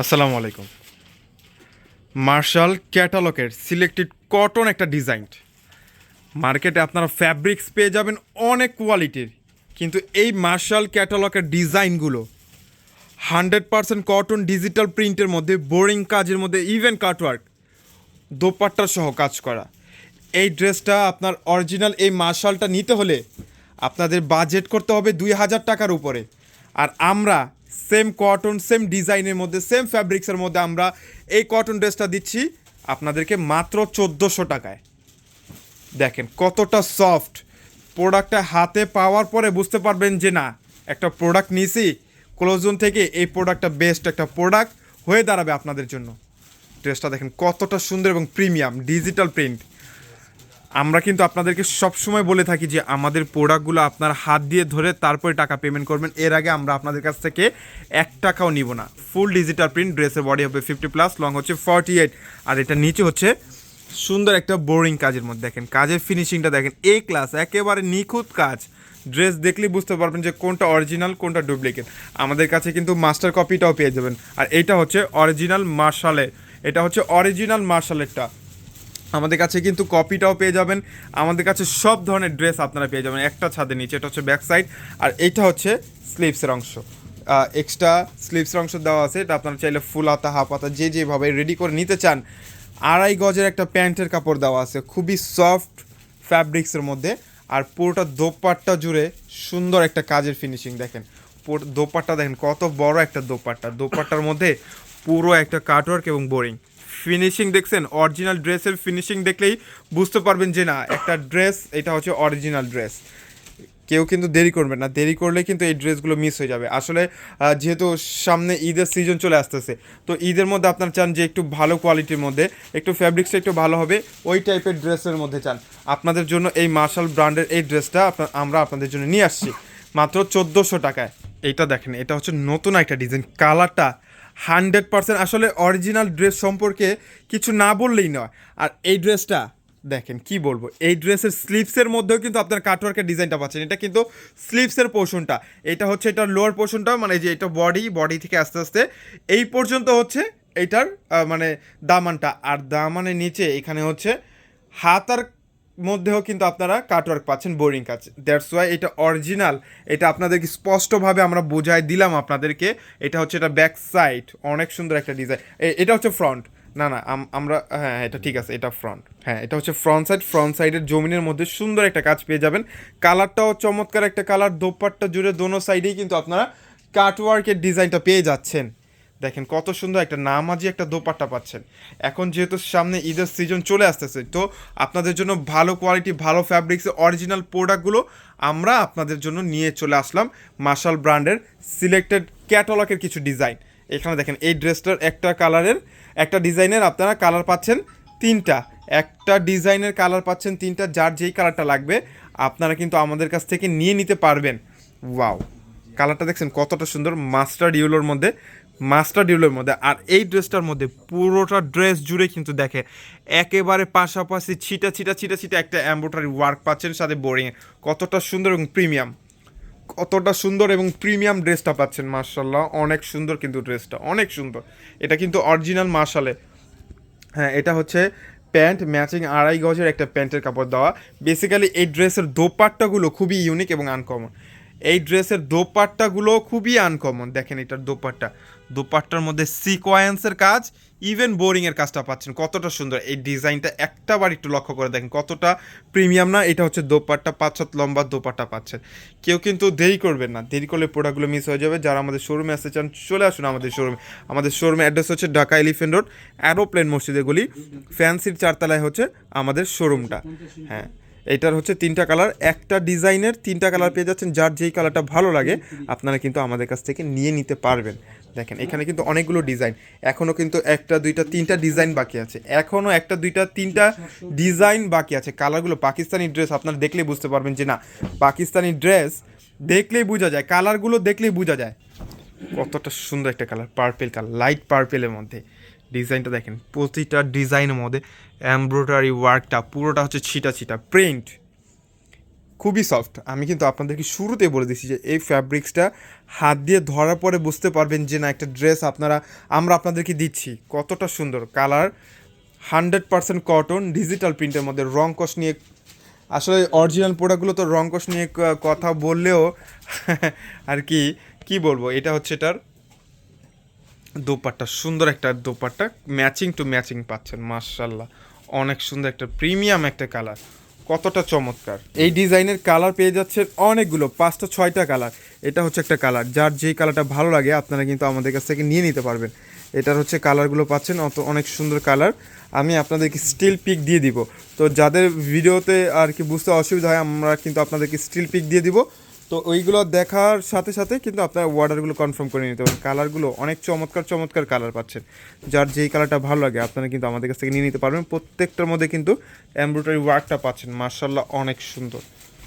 আসসালামু আলাইকুম। মার্শাল ক্যাটালগের সিলেক্টেড কটন একটা ডিজাইন। মার্কেটে আপনারা ফ্যাব্রিক্স পেয়ে যাবেন অনেক কোয়ালিটির। কিন্তু এই মার্শাল ক্যাটালগের ডিজাইনগুলো হান্ড্রেড পার্সেন্ট কটন ডিজিটাল প্রিন্টের মধ্যে, বোরিং কাজের মধ্যে ইভেন কাটওয়ার্ক দোপাট্টা সহ কাজ করা। এই ড্রেসটা আপনার অরিজিনাল এই মার্শালটা নিতে হলে আপনাদের বাজেট করতে হবে দুই হাজার টাকার উপরে। আর আমরা সেম কটন সেম ডিজাইনের মধ্যে সেম ফ্যাব্রিক্সের মধ্যে আমরা এই কটন ড্রেসটা দিচ্ছি আপনাদেরকে মাত্র চোদ্দোশো টাকায়। দেখেন কতটা সফট প্রোডাক্টটা হাতে পাওয়ার পরে বুঝতে পারবেন যে না, একটা প্রোডাক্ট নিয়েছি ক্লোজন থেকে এই প্রোডাক্টটা বেস্ট একটা প্রোডাক্ট হয়ে দাঁড়াবে আপনাদের জন্য। ড্রেসটা দেখেন কতটা সুন্দর এবং প্রিমিয়াম ডিজিটাল প্রিন্ট আমরা কিন্তু আপনাদেরকে সবসময় বলে থাকি যে আমাদের প্রোডাক্টগুলো আপনার হাত দিয়ে ধরে তারপরে টাকা পেমেন্ট করবেন। এর আগে আমরা আপনাদের কাছ থেকে এক টাকাও নিব না। ফুল ডিজিটাল প্রিন্ট ড্রেসের বডি হবে ফিফটি প্লাস লং হচ্ছে ফর্টি এইট আর এটা নিচে হচ্ছে সুন্দর একটা বোরিং কাজের মধ্যে। দেখেন, কাজের ফিনিশিংটা দেখেন এ ক্লাস একেবারে নিখুঁত কাজ। ড্রেস দেখলেই বুঝতে পারবেন যে কোনটা অরিজিনাল কোনটা ডুপ্লিকেট আমাদের কাছে কিন্তু মাস্টার কপিটাও পেয়ে যাবেন। আর এটা হচ্ছে অরিজিনাল মার্শালের এটা হচ্ছে অরিজিনাল মার্শালেরটা আমাদের কাছে কিন্তু কপিটাও পেয়ে যাবেন। আমাদের কাছে সব ধরনের ড্রেস আপনারা পেয়ে যাবেন। একটা ছাদের নিচে, এটা হচ্ছে ব্যাক সাইড আর এইটা হচ্ছে স্লিভসের অংশ। এক্সট্রা স্লিভসের অংশ দেওয়া আছে, এটা আপনারা চাইলে ফুল হাতা, হাফ হাতা, যে যেভাবে রেডি করে নিতে চান। আড়াই গজের একটা প্যান্টের কাপড় দেওয়া আছে, খুবই সফট ফ্যাব্রিক্সের মধ্যে। আর পুরোটা দোপাট্টা জুড়ে সুন্দর একটা কাজের ফিনিশিং দেখেন। পুরো, দোপাট্টা দেখেন, কত বড় একটা দোপাট্টা। দোপাট্টার মধ্যে পুরো একটা কাটওয়ার্ক এবং বোরিং ফিনিশিং দেখছেন অরিজিনাল ড্রেসের ফিনিশিং দেখলেই বুঝতে পারবেন যে না, একটা ড্রেস এটা হচ্ছে অরিজিনাল ড্রেস কেউ কিন্তু দেরি করবে না, দেরি করলে কিন্তু এই ড্রেসগুলো মিস হয়ে যাবে। আসলে যেহেতু সামনে ঈদের সিজন চলে আসতেছে, তো ঈদের মধ্যে আপনারা চান যে একটু ভালো কোয়ালিটির মধ্যে, একটু ফ্যাব্রিক্সটা একটু ভালো হবে, ওই টাইপের ড্রেসের মধ্যে চান। আপনাদের জন্য এই মার্শাল ব্র্যান্ডের এই ড্রেসটা আপনার আমরা আপনাদের জন্য নিয়ে আসছি। মাত্র চোদ্দোশো টাকায়। এইটা দেখেন, এটা হচ্ছে নতুন একটা ডিজাইন কালারটা হান্ড্রেড পার্সেন্ট আসলে অরিজিনাল ড্রেস সম্পর্কে কিছু না বললেই নয়। আর এই ড্রেসটা দেখেন কি বলব এই ড্রেসের স্লিভসের মধ্যেও কিন্তু আপনার কাটওয়ার্কের ডিজাইনটা পাচ্ছেন। এটা কিন্তু স্লিভসের পোর্শনটা। এটা হচ্ছে এটার লোয়ার পোর্শনটা মানে যে এটা বডি বডি থেকে আস্তে আস্তে। এই পর্যন্ত হচ্ছে এইটার আহ, মানে দামানটা। আর দামানের নিচে এখানে হচ্ছে হাতার মধ্যেও কিন্তু আপনারা কাটওয়ার্ক পাচ্ছেন বোরিং কাজ। দ্যাটস ওয়াই এটা অরিজিনাল এটা আপনাদেরকে স্পষ্টভাবে আমরা বোঝাই দিলাম আপনাদেরকে। এটা হচ্ছে এটা ব্যাক সাইড অনেক সুন্দর একটা ডিজাইন এটা হচ্ছে ফ্রন্ট না না, আম- আমরা হ্যাঁ এটা ঠিক আছে, এটা ফ্রন্ট হ্যাঁ এটা হচ্ছে ফ্রন্ট সাইড ফ্রন্ট সাইডের জমিনের মধ্যে সুন্দর একটা কাজ পেয়ে যাবেন। কালারটাও চমৎকার একটা কালার দোপাট্টা জুড়ে দোনো সাইডেই কিন্তু আপনারা কাটওয়ার্কের ডিজাইনটা পেয়ে যাচ্ছেন। দেখেন কত সুন্দর একটা নামাজি একটা দোপাট্টা পাচ্ছেন। এখন যেহেতু সামনে ঈদের সিজন চলে আসতেছে, তো আপনাদের জন্য ভালো কোয়ালিটি ভালো ফ্যাব্রিক্সের অরিজিনাল প্রোডাক্টগুলো আমরা আপনাদের জন্য নিয়ে চলে আসলাম মার্শাল ব্র্যান্ডের সিলেক্টেড ক্যাটালগের কিছু ডিজাইন এখানে দেখেন এই ড্রেসটার একটা কালারের একটা ডিজাইনের আপনারা কালার পাচ্ছেন তিনটা। একটা ডিজাইনের কালার পাচ্ছেন তিনটা, যার যেই কালারটা লাগবে আপনারা কিন্তু আমাদের কাছ থেকে নিয়ে নিতে পারবেন। ওয়াও কালারটা দেখছেন কতটা সুন্দর মাস্টার ইউলোর মধ্যে। মাস্টার ইউলোর মধ্যে, আর এই ড্রেসটার মধ্যে পুরোটা ড্রেস জুড়ে কিন্তু দেখে, একেবারে পাশাপাশি ছিটা ছিটা ছিটা ছিটা একটা এম্ব্রয়ডারি ওয়ার্ক পাচ্ছেন, সাথে বোরিং কতটা সুন্দর এবং প্রিমিয়াম কতটা সুন্দর এবং প্রিমিয়াম ড্রেসটা পাচ্ছেন মার্শাল্লাহ অনেক সুন্দর কিন্তু ড্রেসটা, অনেক সুন্দর, এটা কিন্তু অরিজিনাল মার্শালে হ্যাঁ এটা হচ্ছে প্যান্ট ম্যাচিং আড়াই গজের একটা প্যান্টের কাপড় দেওয়া। বেসিক্যালি এই ড্রেসের দোপাট্টাগুলো খুবই ইউনিক এবং আনকমন এই ড্রেসের দোপাট্টাগুলো খুবই আনকমন দেখেন এটার দোপাট্টা। দোপাট্টার মধ্যে সিকোয়েন্সের কাজ ইভেন বোরিংয়ের কাজটা পাচ্ছেন। কতটা সুন্দর। এই ডিজাইনটা একটা বার একটু লক্ষ্য করে দেখেন, কতটা প্রিমিয়াম না। এটা হচ্ছে দোপাট্টা পাঁচ হাত লম্বা দোপাট্টা পাচ্ছেন। কেউ কিন্তু দেরি করবেন না। দেরি করলে প্রোডাক্টগুলো মিস হয়ে যাবে। যারা আমাদের শোরুমে আসতে চান, চলে আসুন আমাদের শোরুমে আমাদের শোরুমে অ্যাড্রেস হচ্ছে ঢাকা এলিফেন্ট রোড অ্যারোপ্লেন মসজিদের গলি। ফ্যান্সির চারতলায় হচ্ছে আমাদের শোরুমটা হ্যাঁ। এটার হচ্ছে তিনটা কালার। একটা ডিজাইনের তিনটা কালার পেয়ে যাচ্ছেন, যার যেই কালারটা ভালো লাগে, আপনারা কিন্তু আমাদের কাছ থেকে নিয়ে নিতে পারবেন। দেখেন, এখানে কিন্তু অনেকগুলো ডিজাইন। এখনও কিন্তু একটা, দুইটা, তিনটা ডিজাইন বাকি আছে। এখনও একটা, দুইটা, তিনটা ডিজাইন বাকি আছে। কালারগুলো পাকিস্তানি ড্রেস, আপনারা দেখলেই বুঝতে পারবেন যে না, পাকিস্তানি ড্রেস দেখলেই বোঝা যায়, কালারগুলো দেখলেই বোঝা যায়। কতটা সুন্দর একটা কালার পার্পেল কালার লাইট পার্পেলের মধ্যে। ডিজাইনটা দেখেন, প্রতিটা ডিজাইনের মধ্যে এমব্রয়ডারি ওয়ার্কটা পুরোটা হচ্ছে ছিটা ছিটা, প্রিন্ট। খুবই সফট। আমি কিন্তু আপনাদেরকে শুরুতে বলে দিচ্ছি যে এই ফ্যাব্রিক্সটা হাত দিয়ে ধরার পরে বুঝতে পারবেন যে না, একটা ড্রেস আপনারা, আমরা আপনাদেরকে দিচ্ছি। কতটা সুন্দর colour. Hundred percent cotton, digital প্রিন্টের মধ্যে রং কস নিয়ে, আসলে অরিজিনাল প্রোডাক্টগুলো তো রং কস নিয়ে কথা বললেও, আর কি কি বলব? এটা হচ্ছে এটার দোপাট্টা, সুন্দর একটা দোপাট্টা ম্যাচিং টু ম্যাচিং পাচ্ছেন মার্শাল্লাহ অনেক সুন্দর একটা প্রিমিয়াম একটা কালার কতটা চমৎকার। এই ডিজাইনের কালার পেয়ে যাচ্ছেন অনেকগুলো, পাঁচটা, ছয়টা কালার এটা হচ্ছে একটা কালার যার যেই কালারটা ভালো লাগে, আপনারা কিন্তু আমাদের কাছ থেকে নিয়ে নিতে পারবেন। এটার হচ্ছে কালারগুলো পাচ্ছেন, অত অনেক সুন্দর কালার আমি আপনাদেরকে স্টিল পিক দিয়ে দিব। তো যাদের ভিডিওতে আর কি বুঝতে অসুবিধা হয়, আমরা কিন্তু আপনাদেরকে স্টিল পিক দিয়ে দিব। তো ওইগুলো দেখার সাথে সাথে কিন্তু আপনার অর্ডারগুলো কনফার্ম করে নিতে পারেন। কালারগুলো অনেক চমৎকার চমৎকার কালার পাচ্ছেন। যার যেই কালারটা ভালো লাগে, আপনারা কিন্তু আমাদের কাছ থেকে নিয়ে নিতে পারবেন। প্রত্যেকটার মধ্যে কিন্তু এমব্রয়ডারি ওয়ার্কটা পাচ্ছেন। মার্শাল্লাহ অনেক সুন্দর।